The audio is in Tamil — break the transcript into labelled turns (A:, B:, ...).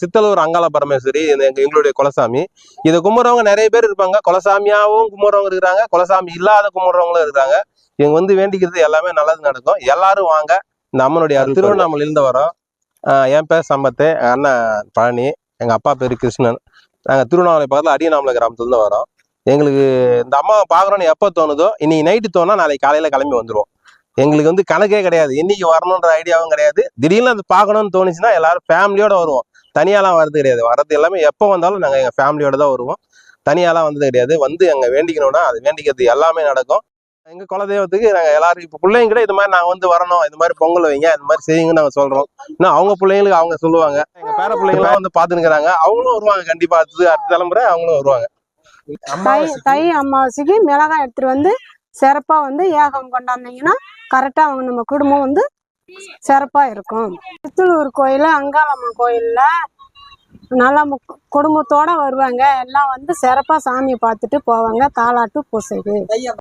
A: சித்தலூர் அங்காள பரமேஸ்வரி எங்களுடைய குலசாமி. இதை கும்பிட்றவங்க நிறைய பேர் இருப்பாங்க. குலசாமியாவும் கும்பிட்றவங்க இருக்கிறாங்க. குலசாமி இல்லாத கும்பிட்றவங்களும் இருக்காங்க. இவங்க வந்து வேண்டிக்கிறது எல்லாமே நல்லது நடக்கும். எல்லாரும் வாங்க. இந்த அம்மனுடைய அருள் திருவண்ணாமலையிலேருந்து வரோம். என் பேர் சம்பத்து எங்க அண்ணன் பழனி எங்க அப்பா பேர் கிருஷ்ணன். நாங்கள் திருவண்ணாமலை பக்கத்தில் அடியநாமலை கிராமத்துலேருந்து வரோம். எங்களுக்கு இந்த அம்மாவை பார்க்குறோன்னு எப்போ தோணுதோ இன்னைக்கு நைட்டு தோணா நாளைக்கு காலையில் கிளம்பி வந்துருவோம். எங்களுக்கு வந்து கணக்கே கிடையாது. என்னைக்கு வரணுன்ற ஐடியாவும் கிடையாது. திடீர்னு அது பார்க்கணும்னு தோணுச்சுன்னா எல்லாரும் ஃபேமிலியோட வருவோம். தனியாலாம் வர்றது கிடையாது. வர்றது எல்லாமே எப்போ வந்தாலும் நாங்கள் எங்கள் ஃபேமிலியோட தான் வருவோம். தனியாலாம் வந்தது கிடையாது. வந்து அங்கே வேண்டிக்கணும்னா அது வேண்டிக்கிறது எல்லாமே நடக்கும். எங்கள் குலதெய்வத்துக்கு நாங்கள் எல்லாரும் இப்போ பிள்ளைங்க கூட இது மாதிரி நாங்கள் வந்து வரணும். இது மாதிரி பொங்கல் வைங்க இந்த மாதிரி செய்யுங்கன்னு நாங்கள் சொல்கிறோம் இன்னும் அவங்க பிள்ளைங்களுக்கு அவங்க சொல்லுவாங்க. எங்கள் பேர பிள்ளைங்களாம் வந்து பார்த்துனுக்குறாங்க அவங்களும் வருவாங்க கண்டிப்பாக அடுத்து அடுத்த தலைமுறை அவங்களும் வருவாங்க.
B: தை தை அமாவாசைக்கு மிளகாய் எடுத்துட்டு வந்து சிறப்பா வந்து ஏகம் கொண்டாந்தீங்கன்னா கரெக்டா அவங்க நம்ம குடும்பம் வந்து சிறப்பா இருக்கும். சித்தலூர் கோயில் அங்காளம்மா கோயிலில். நல்லா மு- குடும்பத்தோடு வருவாங்க. எல்லாம் வந்து சிறப்பாக சாமியை பார்த்துட்டு போவாங்க. தாலாட்டு பூசைக்கு.